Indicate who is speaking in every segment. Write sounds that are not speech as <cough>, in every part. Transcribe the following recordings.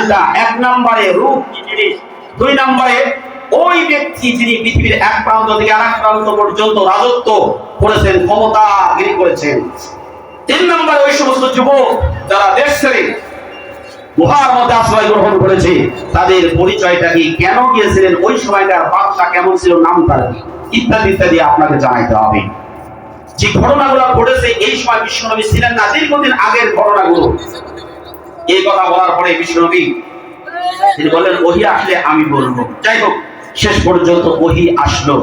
Speaker 1: দুটা এক নম্বরে রূপ কি জিনিস দুই নম্বরে ওই ব্যক্তি যিনি পৃথিবীর এক প্রান্ত থেকে আর এক প্রান্ত পর্যন্ত রাজত্ব করেছেন ক্ষমতা গিরি করেছেন তিন নম্বরে ওই সমস্ত যুবক যারা দেশ ছেড়ে গুহার মধ্যে আশ্রয় গ্রহণ করেছে তাদের পরিচয়টা কি কেন গিয়েছিলেন ওই সময়টার বাদশা কেমন ছিল নাম তার কি ইত্যাদি ইত্যাদি আপনাকে জানাইতে হবে যে ঘটনাগুলো ঘটেছে এই সময় বিশ্বনবী ছিলেন না দীর্ঘদিন আগের ঘটনাগুলো এই কথা বলার পরে বিষ্ণবী তিনি বললেন ওহি আসলে আমি বলবো যাই হোক শেষ পর্যন্ত ওহি আসলো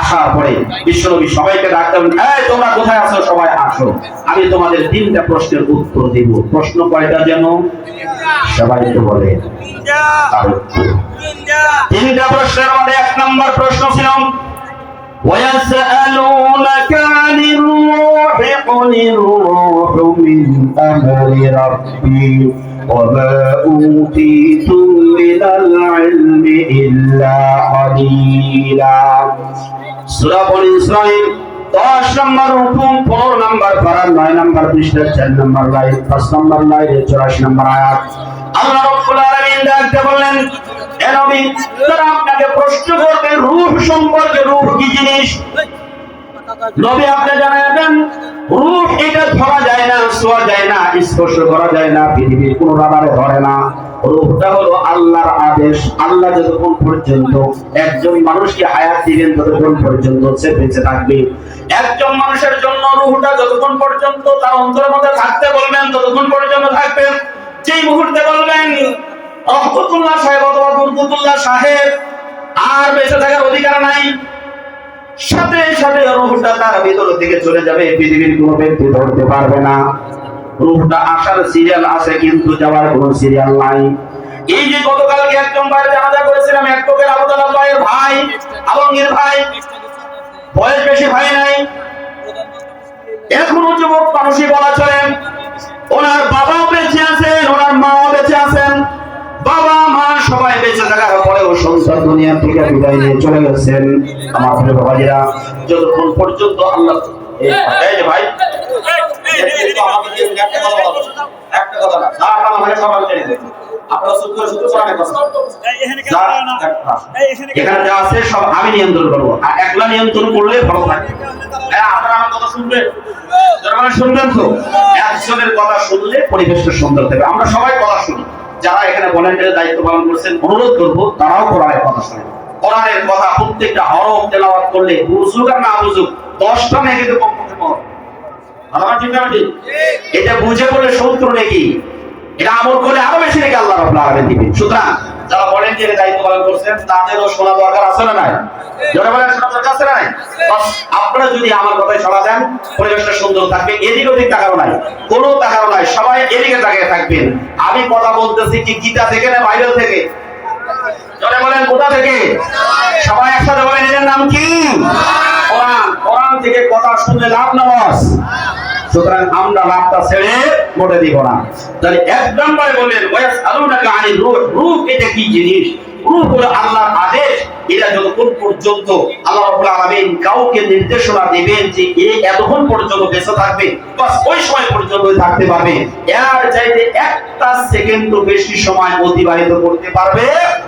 Speaker 1: আসার পরে বিশ্বনবী সবাইকে ডাকতেন এই তোমরা কোথায় আছো সবাই আসো আমি তোমাদের তিনটা প্রশ্নের উত্তর দেব প্রশ্ন কয়টা যেন সবাই তো বলে তিনটা প্রশ্নের মধ্যে এক নম্বর প্রশ্ন ছিল ويسألونك عن الروح قل الروح من أمر ربي وما أوتيتم من العلم إلا قليلا سورة بني إسرائيل দশ নম্বর হুকুম পনেরো নম্বর পারা নয় নম্বর পৃষ্ঠা চার নম্বর লাইন পাঁচ নম্বর লাইন চুরাশি নম্বর আয়াত আল্লাহ রব্বুল আলামিন ডাকতে বললেন নবী তারা আপনাকে প্রশ্ন করবে রূহ সম্পর্কে রূহ কি জিনিস নবী আপনি জানাবেন রূহ এটা ধরা যায় না ছোঁয়া যায় না স্পর্শ করা যায় না পৃথিবীর কোনো রাবারে ধরে না রূহটা হলো আল্লাহর আদেশ আল্লাহ যতক্ষণ পর্যন্ত একজন মানুষকে হায়াত দিবেন ততক্ষণ পর্যন্ত সে বেঁচে থাকবে একজন মানুষের জন্য রূহটা যতক্ষণ পর্যন্ত তার অন্তরের মধ্যে থাকতে বলবেন ততক্ষণ পর্যন্ত থাকবেন যেই মুহূর্তে বলবেন রহমতুল্লাহ সাহেব অথবা দুর্গতুল্লাহ সাহেব আর বেঁচে থাকার অধিকার নাই সাথে সাথে রহুটা তার ভিতর দিকে চলে যাবে পৃথিবীর কোনো ব্যক্তি ধরতে পারবে না রুহটা আসার সিরিয়াল আছে কিন্তু যাওয়ার কোন সিরিয়াল নাই এই যে গতকালকে একজন ভাই জানাজা করেছিলাম এক লোকের আবুদালাম ভাইয়ের ভাই আলমগীর ভাই বয়স বেশি ভাই নাই এখনো যুবক মানুষই বলা চলেন ওনার বাবাও বেঁচে আছেন ওনার মাও বেঁচে দুনিয়া থেকে বিদায় নিয়ে চলে গেছেন আমার যতক্ষণ পর্যন্ত আল্লাহ ভাই আমি নিয়ন্ত্রণ করবো একলা নিয়ন্ত্রণ করলে ভালো কথা তো কথা শুনলে পরিবেশটা সুন্দর থাকবে আমরা সবাই কথা শুনি যারা এখানে ভলেন্টিয়ার দায়িত্ব পালন করছেন অনুরোধ করবো তারাও কোরআনের কথা শুনে কোরআনের কথা প্রত্যেকটা হরফ তেলাওয়াত করলে বুঝুক আর না বুঝুক দশটা মেয়ে কিন্তু কমপক্ষে এটা বুঝে বলে শত্রু নাকি এটা আমল করে আরো বেশি নাকি আল্লাহ রাব্বুল আলামিন দিবেন সুতরাং যারা ভলেন্টিয়ারে দায়িত্ব পালন করছেন তাদেরও শোনা দরকার আছে না নাই বলেন শোনা দরকার আছে নাই আপনারা যদি আমার কথায় দেন পরিবেশটা সুন্দর থাকবে এদিক ওদিক নাই কোনো নাই সবাই এদিকে তাকিয়ে থাকবেন আমি কথা বলতেছি কি গীতা থেকে না বাইরে থেকে জনে বলেন কোথা থেকে সবাই একসাথে বলেন নিজের নাম কি কোরআন কোরআন থেকে কথা শুনলে লাভ নামাজ সুতরাং আমরা রাতটা ছেড়ে মোটে দিব না তাহলে এক নম্বরে বললেন ওয়াস আলুনাকা আনি রুহ রুহ এটা কি জিনিস রুহ হলো আল্লাহর আদেশ এটা যতক্ষণ পর্যন্ত আল্লাহ রাব্বুল আলামিন কাউকে নির্দেশনা দিবেন যে এ এতক্ষণ পর্যন্ত বেঁচে থাকবে বাস ওই সময় পর্যন্ত থাকতে পারবে এর চাইতে একটা সেকেন্ডও বেশি সময় অতিবাহিত করতে পারবে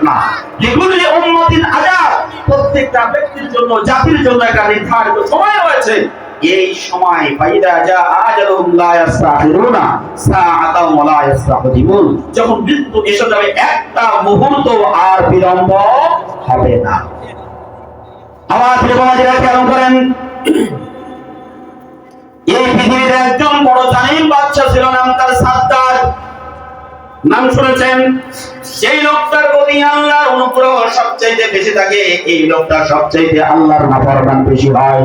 Speaker 1: না লিকুল্লি উম্মাতিন আযাব প্রত্যেকটা ব্যক্তির জন্য জাতির জন্য একটা নির্ধারিত সময় রয়েছে এই সময় ফাইদা যা আজালুহুম লা ইস্তাখিরুনা সাআতাও ওয়ালা যখন মৃত্যু এসে যাবে একটা মুহূর্ত আর বিলম্ব হবে না আমার কেমন করেন এই একজন বড় জালিম বাদশা ছিল নাম তার সাদ্দার নাম শুনেছেন সেই লোকটার প্রতি আল্লাহর অনুগ্রহ সবচাইতে বেশি থাকে এই লোকটা সবচাইতে আল্লাহর নাফরমান বেশি হয়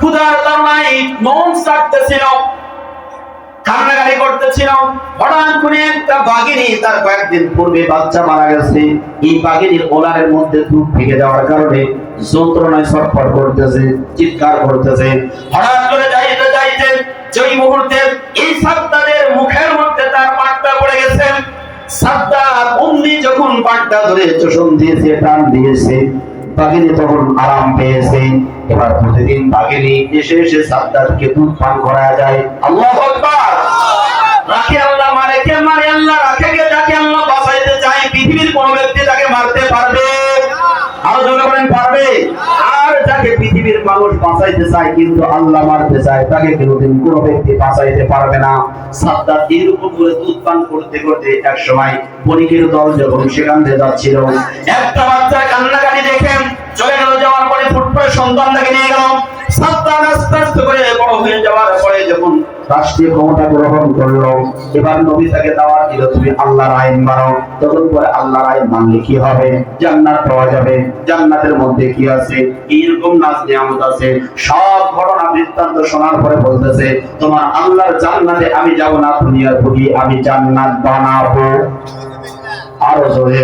Speaker 1: ক্ষুধার মন কান্নাকাটি করতেছিল হঠাৎ করে একটা বাঘিনী তার কয়েকদিন পূর্বে বাচ্চা মারা গেছে এই বাঘিনীর ওলারের মধ্যে দুধ থেকে যাওয়ার কারণে যন্ত্রণায় করতেছে চিৎকার করতেছে হঠাৎ করে যাইতে যাইতে যেই মুহূর্তে এই সাদ্দাদের মুখের মধ্যে তার পাটটা পড়ে গেছে সাদ্দাদ অমনি যখন পাটটা ধরে চোষণ দিয়েছে টান দিয়েছে বাগিনী তখন আরাম পেয়েছে এবার প্রতিদিন বাগিনী এসে এসে সাদ্দাতকে দুধ পান করা যায় আল্লাহ রাখে আল্লাহ মারে কে মারে আল্লাহ রাখে কে যাকে আল্লাহ বাঁচাইতে চাই পৃথিবীর কোন ব্যক্তি তাকে মারতে পারবে আরো করেন পারবে আর পৃথিবীর মানুষ বাঁচাইতে চায় কিন্তু আল্লাহ মারতে চায় তাকে কোনোদিন কোন ব্যক্তি বাঁচাইতে পারবে না সাদ্দাত এরকম করে দুধ পান করতে করতে এক সময় বণিকের দল যখন সেখান থেকে যাচ্ছিল একটা বাচ্চা কান্নাকাটি দেখেন চলে গেল যাওয়ার পরে ফুটবল সন্তানটাকে নিয়ে গেল সাদ্দাত আস্তে আস্তে করে বড় হয়ে যাওয়ার যখন রাষ্ট্রীয় ক্ষমতা গ্রহণ করলো এবার নবী তাকে দাওয়াত দিল তুমি আল্লাহর আইন মানো তখন পরে আল্লাহর আইন মানলে কি হবে জান্নাত পাওয়া যাবে জান্নাতের মধ্যে কি আছে এইরকম নাচ নিয়ামত আছে সব ঘটনা বৃত্তান্ত শোনার পরে বলতেছে তোমার আল্লাহর জান্নাতে আমি যাব না দুনিয়ার ভুগি আমি জান্নাত বানাবো আরো জোরে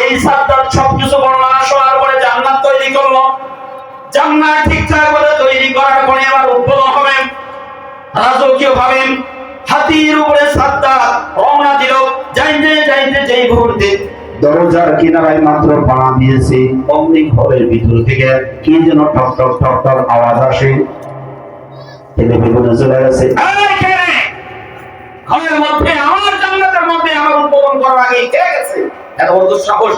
Speaker 1: এই সাদ্দাত সবকিছু বর্ণনা শোনার পরে জান্নাত তৈরি করলো জান্নাত ঠিকঠাক করে তৈরি করার পরে আবার উদ্বোধন হবে রাজকীয় ভাবে হাতির উপরে সাদ্দা রওনা দিল যাইতে যাইতে যেই দরজার কিনারায় মাত্র পা দিয়েছে অমনি ঘরের ভিতর থেকে কি যেন ঠক ঠক ঠক ঠক আওয়াজ আসে ছেলে বেগুনে চলে গেছে ঘরের মধ্যে আমার জান্নাতের মধ্যে আমার উদ্বোধন করার আগে কে গেছে এত বড়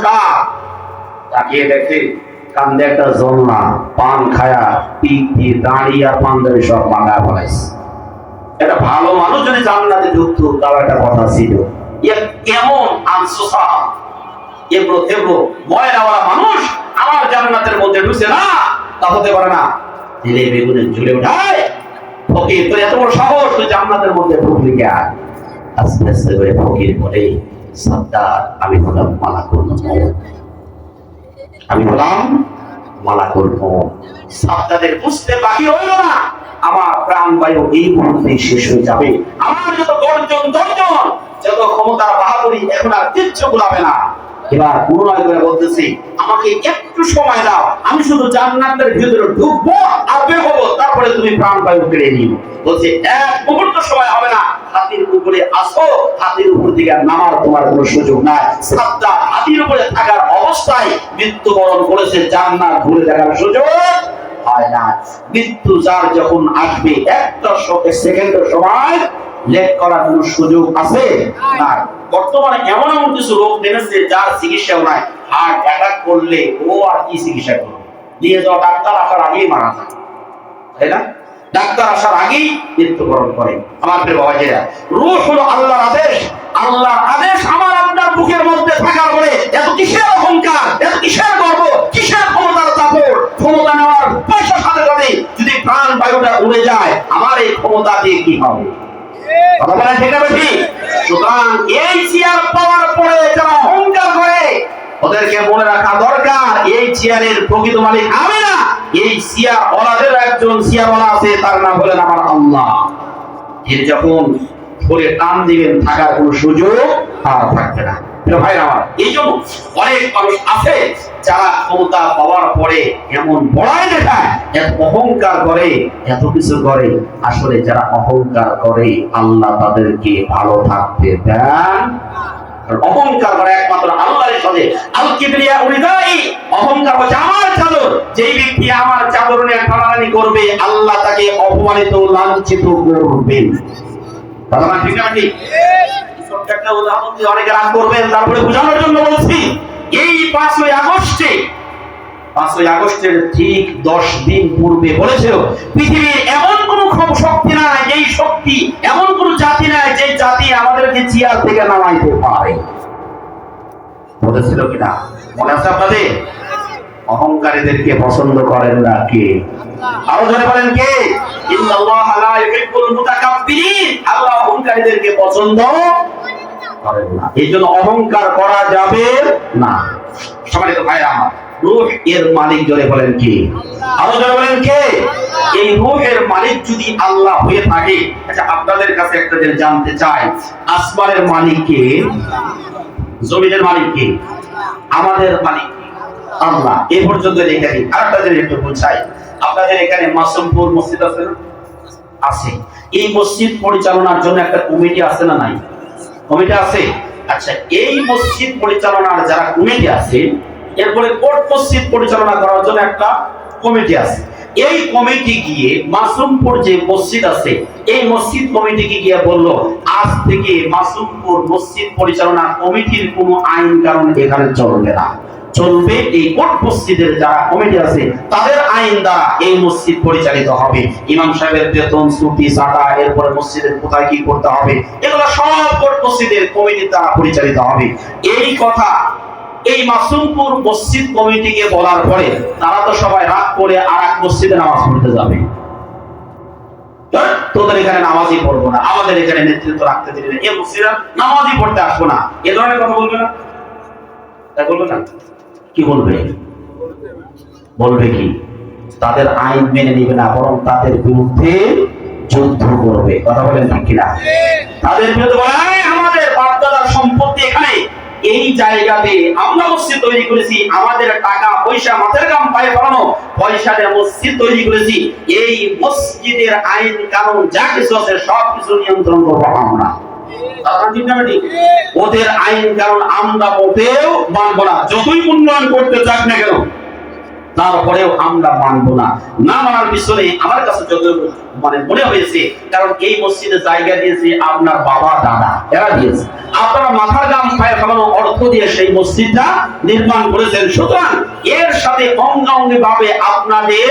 Speaker 1: তাকিয়ে দেখে কান্দে একটা জলনা পান খায়া পিক দিয়ে দাঁড়িয়ে আর পান ধরে সব মাথায় ফলাইছে একটা ভালো মানুষ যদি জান্নাতে ঢুকত তার একটা কথা ছিল কেমন আনসোসা এগুলো মানুষ আমার জান্নাতের মধ্যে ঢুকছে না তা হতে পারে না বেগুনে ঝুলে ফকির এত বড় সাহস তুই জান্নাতের মধ্যে ঢুকলি কে আস্তে আস্তে করে ফকির বলে আমি হলাম মালাকুল আমি হলাম সাদ্দাদের বুঝতে বাকি হইল না আমার প্রাণ বায়ু এই মুহূর্তে শেষ হয়ে যাবে আমার যত গর্জন দর্জন যত ক্ষমতার বাহাদুরি এখন আর তীর্থ গুলাবে না এবার পুনরায় করে বলতেছি আমাকে একটু সময় দাও আমি শুধু জান্নাতের ভিতরে ঢুকবো আর বের হবো তারপরে তুমি প্রাণ বায়ু কেড়ে নিও বলছে এক মুহূর্ত সময় হবে না হাতির উপরে আসো হাতির উপর নামার তোমার কোনো সুযোগ নাই হাতির উপরে থাকার অবস্থায় মৃত্যুবরণ করেছে জান্নাত ঘুরে দেখার সুযোগ হয় না মৃত্যু যার যখন আসবে একটা সেকেন্ডের সময় লেট করার কোনো সুযোগ আছে না বর্তমানে এমন এমন কিছু রোগ নেমেছে যার চিকিৎসাও নাই হার্ট অ্যাটাক করলে ও আর কি চিকিৎসা করবে দিয়ে যাওয়া ডাক্তার আসার আগেই মারা যায় তাই না ডাক্তার আসার আগেই মৃত্যুবরণ করে আমার প্রিয় বাবাজিরা রুহ হলো আল্লাহর আদেশ আল্লাহর আদেশ আমার আপনার বুকের মধ্যে থাকার পরে এত কিসের অহংকার এত কিসের গর্ব কিসের ক্ষমতার চাপড় ক্ষমতা নেওয়ার পয়সা সাথে সাথে যদি প্রাণ বায়ুটা উড়ে যায় আমার এই ক্ষমতা দিয়ে কি হবে ওদেরকে মনে রাখা দরকার এই চেয়ারের প্রকৃত মালিক আমি না এই সিয়া বলাদের একজন সিয়া বলা আছে তার নাম হলেন আমার আল্লাহ এর যখন ধরে টান দিবেন থাকার কোনো সুযোগ আর থাকবে না অনেক মানুষ আছে যারা ক্ষমতা পরে এমন অহংকার করে এত কিছু করে আসলে যারা অহংকার করে আল্লাহ তাদেরকে ভালো থাকতে দেন অহংকার করা একমাত্র আল্লাহর সাথে আল কিবরিয়া উরিদাই অহংকার হচ্ছে আমার চাদর যেই ব্যক্তি আমার চাদর নিয়ে টানাটানি করবে আল্লাহ তাকে অপমানিত লাঞ্ছিত করবেন কথা না ঠিক না ঠিক উদাহরণ দিয়ে অনেকে রাগ করবেন তারপরে বোঝানোর জন্য বলছি এই পাঁচই আগস্টে পাঁচই আগস্টের ঠিক দশ দিন পূর্বে বলেছিল পৃথিবীর এমন কোন শক্তি নাই যেই শক্তি এমন কোন জাতি নাই যে জাতি আমাদেরকে থেকে নামাইতে পারে বলেছিল কিনা মনে আছে আপনাদের অহংকারীদেরকে পছন্দ করেন না কে আরো ধরে বলেন কে অহংকারীদেরকে পছন্দ করেন না এই জন্য অহংকার করা যাবে না সবাই তো ভাই আমার রুহ এর মালিক জোরে বলেন কি আরো জোরে বলেন কে এই রুহের মালিক যদি আল্লাহ হয়ে থাকে আচ্ছা আপনাদের কাছে একটা জানতে চাই আসমানের মালিক কে জমিনের মালিক কে আমাদের মালিক আল্লাহ এ পর্যন্ত রেখে আপনাদের একটু আপনাদের এখানে মাসুমপুর মসজিদ আছে না আছে এই মসজিদ পরিচালনার জন্য একটা কমিটি আছে না নাই কমিটি আছে আচ্ছা এই মসজিদ পরিচালনার যারা কমিটি আছে এরপরে কোর্ট মসজিদ পরিচালনা করার জন্য একটা কমিটি আছে এই কমিটি গিয়ে মাসুমপুর যে মসজিদ আছে এই মসজিদ কমিটিকে গিয়ে বলল আজ থেকে মাসুমপুর মসজিদ পরিচালনা কমিটির কোনো আইন কারণ এখানে চলবে না চলবে এই কোট মসজিদের যারা কমিটি আছে তাদের আইন দ্বারা এই মসজিদ পরিচালিত হবে ইমাম সাহেবের বেতন শ্রুতি চাটা এরপরে মসজিদের কোথায় কি করতে হবে এগুলো সব কোট মসজিদের কমিটির দ্বারা পরিচালিত হবে এই কথা এই মাসুমপুর মসজিদ কমিটিকে বলার পরে তারা তো সবাই রাত করে আর এক মসজিদে নামাজ পড়তে যাবে হ্যাঁ? তোদের এখানে নামাজই পড়বো না আমাদের এখানে নেতৃত্ব রাখতে দিবে না এ মসজিদে নামাজই পড়তে আসবো না এ ধরনের কথা বলবে না তাই বলবে না কি বলবে বলবে কি তাদের আইন মেনে নিবে না বরং তাদের বিরুদ্ধে যুদ্ধ করবে কথা বলেন ঠিক কিনা তাদের বিরুদ্ধে বলে আমাদের বাপদাদার সম্পত্তি এখানে এই জায়গাতে আমরা মসজিদ তৈরি করেছি আমাদের টাকা পয়সা মাথার কাম পায়ে পড়ানো পয়সা দিয়ে মসজিদ তৈরি করেছি এই মসজিদের আইন কানুন যা কিছু আছে সব কিছু নিয়ন্ত্রণ করবো আমরা ওদের আইন কারণ আমরা মোটেও মানবো না যতই উন্নয়ন করতে চাক না কেন তারপরেও আমরা মানবো না না মানার পিছনে আমার কাছে যত মানে মনে হয়েছে কারণ এই মসজিদে জায়গা দিয়েছে আপনার বাবা দাদা এরা দিয়েছে আপনার মাথার দাম পায়ে খাবার অর্থ দিয়ে সেই মসজিদটা নির্মাণ করেছেন সুতরাং এর সাথে অঙ্গাঙ্গি ভাবে আপনাদের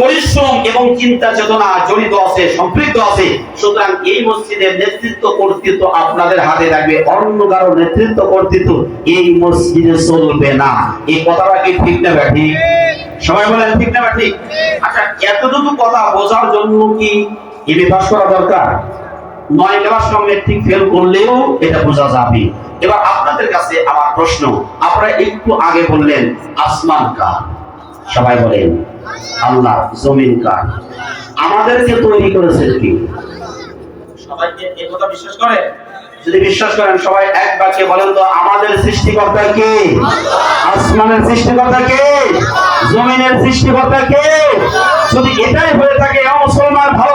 Speaker 1: পরিশ্রম এবং চিন্তা চেতনা জড়িত আছে সম্পৃক্ত আছে সুতরাং এই মসজিদের নেতৃত্ব কর্তৃত্ব আপনাদের হাতে থাকবে অন্য কারো নেতৃত্ব কর্তৃত্ব এই মসজিদে চলবে না এই কথাটা কি ঠিক না ব্যাঠি সবাই বলেন ঠিক না ব্যাঠি আচ্ছা এতটুকু কথা বোঝার জন্য কি এ পাশ করা দরকার নয় মেট্রিক ফেল করলেও এটা বোঝা যাবে এবার আপনাদের কাছে আমার প্রশ্ন আপনারা একটু আগে বললেন আসমান কার সবাই বলেন আল্লাহ জমিন কার আমাদেরকে তৈরি করেছেন কি যদি বিশ্বাস করেন সবাই এক বাক্যে বলেন তো আমাদের সৃষ্টিকর্তা কে আসমানের সৃষ্টিকর্তা কে জমিনের সৃষ্টিকর্তা কে যদি এটাই হয়ে থাকে মুসলমান ভালো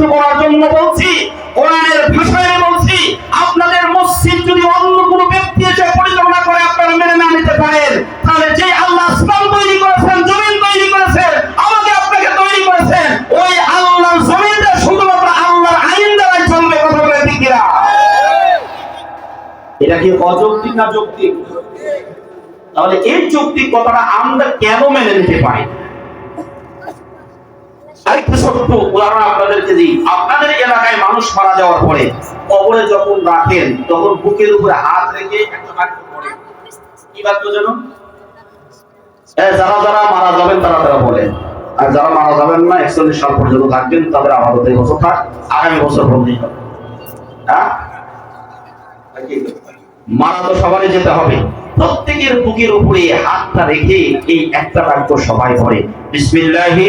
Speaker 1: মুক্ত করার জন্য বলছি কোরআনের ভাষায় বলছি আপনাদের মসজিদ যদি অন্য কোনো ব্যক্তি এসে পরিচালনা করে আপনারা মেনে না নিতে পারেন তাহলে যে আল্লাহ আসলাম তৈরি করেছেন জমিন তৈরি করেছেন আমাকে আপনাকে তৈরি করেছেন ওই আল্লাহ জমিনটা শুধুমাত্র আল্লাহর আইন দ্বারাই চলবে কথা বলে দিকিরা এটা কি অযৌক্তিক না যৌক্তিক তাহলে এই যৌক্তিক কথাটা আমরা কেন মেনে নিতে পারি আরেকটু ছোট্ট উদাহরণ আপনাদেরকে দিই আপনাদের এলাকায় মানুষ মারা যাওয়ার পরে কবরে যখন রাখেন তখন বুকের উপরে হাত রেখে একটা যারা যারা মারা যাবেন তারা তারা আর যারা মারা যাবেন না একচল্লিশ সাল পর্যন্ত থাকবেন তাদের বছর থাক আগামী বছর হবে হ্যাঁ? মারা তো সবারই যেতে হবে প্রত্যেকের বুকের উপরে হাতটা রেখে এই একটা বাক্য সবাই পড়ে বিসমিল্লাহি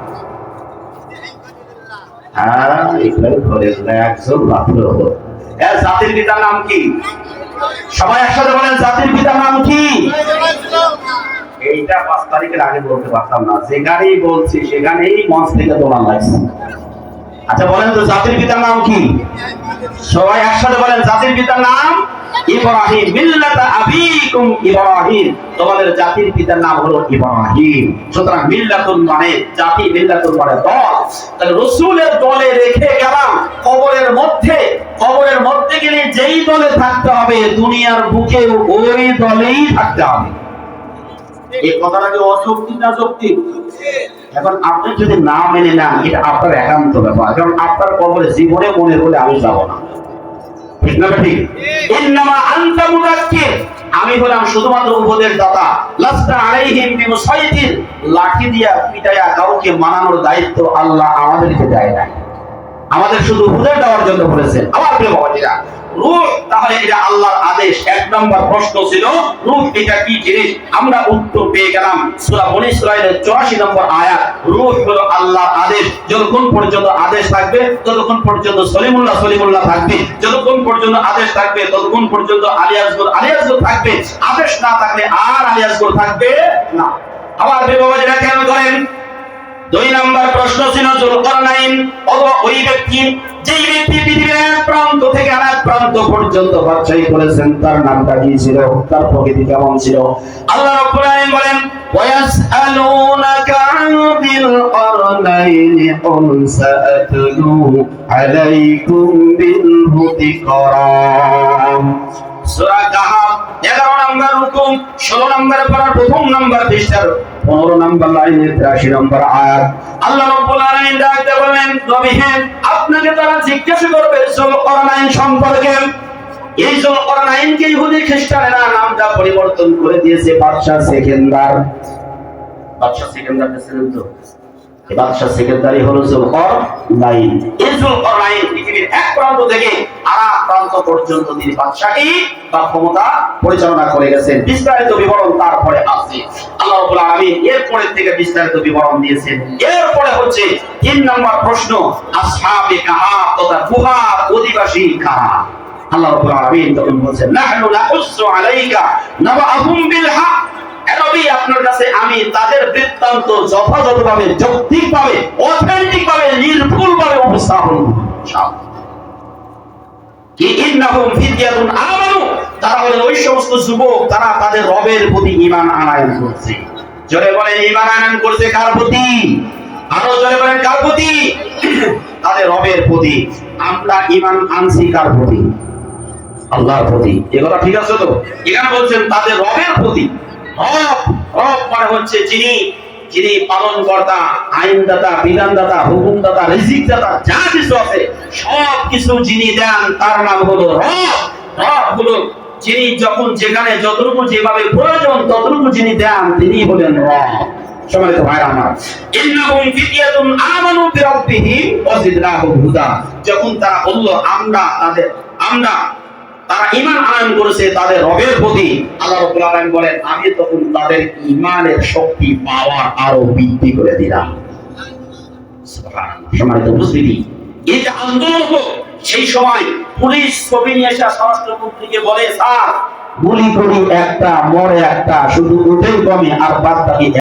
Speaker 1: হ্যাঁ, জাতির নাম কি সবাই একসাথে বলেন জাতির নাম কি এইটা পাঁচ তারিখের আগে বলতে পারতাম না যেখানেই বলছি সেখানেই মঞ্চ থেকে লাগছে আচ্ছা বলেন তো জাতির পিতার নাম কি সবাই একসাথে বলেন জাতির পিতার নাম ইব্রাহিম আবিকুম ইব্রাহিম তোমাদের জাতির পিতার নাম হলো ইব্রাহিম সুতরাং মিল্লাতুন মানে জাতি মিল্লাতুন মানে দল তাহলে দলে রেখে গেলাম কবরের মধ্যে কবরের মধ্যে গেলে যেই দলে থাকতে হবে দুনিয়ার বুকে ওই দলেই থাকতে হবে এই কথাটা কি অশক্তি না শক্তি এখন আপনি যদি না মেনে নেন এটা আপনার একান্ত ব্যাপার কারণ আপনার কবরে জীবনে মনে হলে আমি যাব না আমি হলাম শুধুমাত্র উপদের দাতা লাস্তা লাঠি দিয়া পিটায়া কাউকে মানানোর দায়িত্ব আল্লাহ আমাদেরকে দেয় না আমাদের শুধু উপদের দেওয়ার জন্য বলেছেন আমার প্রিয় বাবাজিরা রূহ তাহলে এটা আল্লাহর আদেশ এক নম্বর প্রশ্ন ছিল রূহ এটা কি জিনিস আমরা উত্তর পেয়ে গেলাম সূরা বনি ইসরাঈলের 84 নম্বর আয়াত রূহ হলো আল্লাহর আদেশ যতক্ষণ পর্যন্ত আদেশ থাকবে ততক্ষণ পর্যন্ত সলিমুল্লাহ সলিমুল্লাহ থাকবে যতক্ষণ পর্যন্ত আদেশ থাকবে ততক্ষণ পর্যন্ত আলিয়াজগুর আলিয়াজগুর থাকবে আদেশ না থাকলে আর আলিয়াজগুর থাকবে না আবার বিবাহ কেন করেন দুই নম্বর প্রশ্ন ছিল জুলকরনাইন ওই ব্যক্তি যেই ব্যক্তি পৃথিবীর এক প্রান্ত থেকে আরেক প্রান্ত পর্যন্ত বাছাই করেছেন তার নামটা কি ছিল তার প্রকৃতি কেমন ছিল আল্লাহ রাব্বুল আলামিন বলেন ওয়াসআলুনাকা আনিল করনাইন কুল সাআতলু আলাইকুম বিল হুতিকরাম সূরা কাহাফ 11 নম্বর রুকু 16 নম্বর পড়া প্রথম নম্বর পৃষ্ঠার পনেরো নম্বর লাইনে তিরাশি নম্বর আয়াত আল্লাহ রব্বুল আলামিন ডাকতে বলেন আপনাকে তারা জিজ্ঞাসা করবে জলকরণ আইন সম্পর্কে এই জলকরণ আইনকে ইহুদি খ্রিস্টানেরা নামটা পরিবর্তন করে দিয়েছে বাদশাহ সেকেন্দার বাদশাহ সেকেন্দার তো বাদশাহ সেক্রেটারি হলো জুলকর লাইন এই জুলকর লাইন পৃথিবীর এক প্রান্ত থেকে আরা প্রান্ত পর্যন্ত তিনি বাদশাহী বা ক্ষমতা পরিচালনা করে গেছেন বিস্তারিত বিবরণ তারপরে আছে আল্লাহ রাব্বুল আলামিন এরপরে থেকে বিস্তারিত বিবরণ দিয়েছেন এরপরে হচ্ছে তিন নম্বর প্রশ্ন আসহাবে কাহাফ তথা গুহা অধিবাসী কাহা আল্লাহ রাব্বুল আলামিন তখন বলছেন নাহনু নাকুসু আলাইকা নাবাহুম বিল হক নবী আপনার কাছে আমি তাদের বৃত্তান্ত যথাযথভাবে যৌক্তিকভাবে অথেন্টিকভাবে নির্ভুলভাবে উপস্থাপন কার প্রতি আরো বলেন কার <clears throat> তাদের রবের আমরা কার প্রতি আল্লাহর প্রতি এগুলা ঠিক আছে তো এখানে বলছেন তাদের রবের প্রতি মানে হচ্ছে যিনি যিনি পালন কর্তা আইনদাতা বিধানদাতা হুকুমদাতা রিজিকদাতা যা কিছু আছে সব কিছু যিনি দেন তার নাম হলো রব রব হলো যিনি যখন যেখানে যতটুকু যেভাবে প্রয়োজন ততটুকু যিনি দেন তিনি হলেন রব সম্মানিত ভাইরা আমার ইন্নাহুম ফিতিয়াতুন আমানু বিরাব্বিহিম ওয়া হুদা যখন তারা বলল আমরা তাদের আমরা তারা ইমান আনয়ন করেছে তাদের রবের প্রতি আল্লাহ রবুল আলম বলেন আমি তখন তাদের ইমানের শক্তি পাওয়ার আরো বৃদ্ধি করে দিলাম সম্মানিত এই যে আন্দোলন সেই সময় পুলিশ ছবি নিয়ে এসে স্বরাষ্ট্রমন্ত্রীকে বলে স্যার গুলি করি একটা মরে একটা শুধু উঠেই কমে আর বাদ বাকি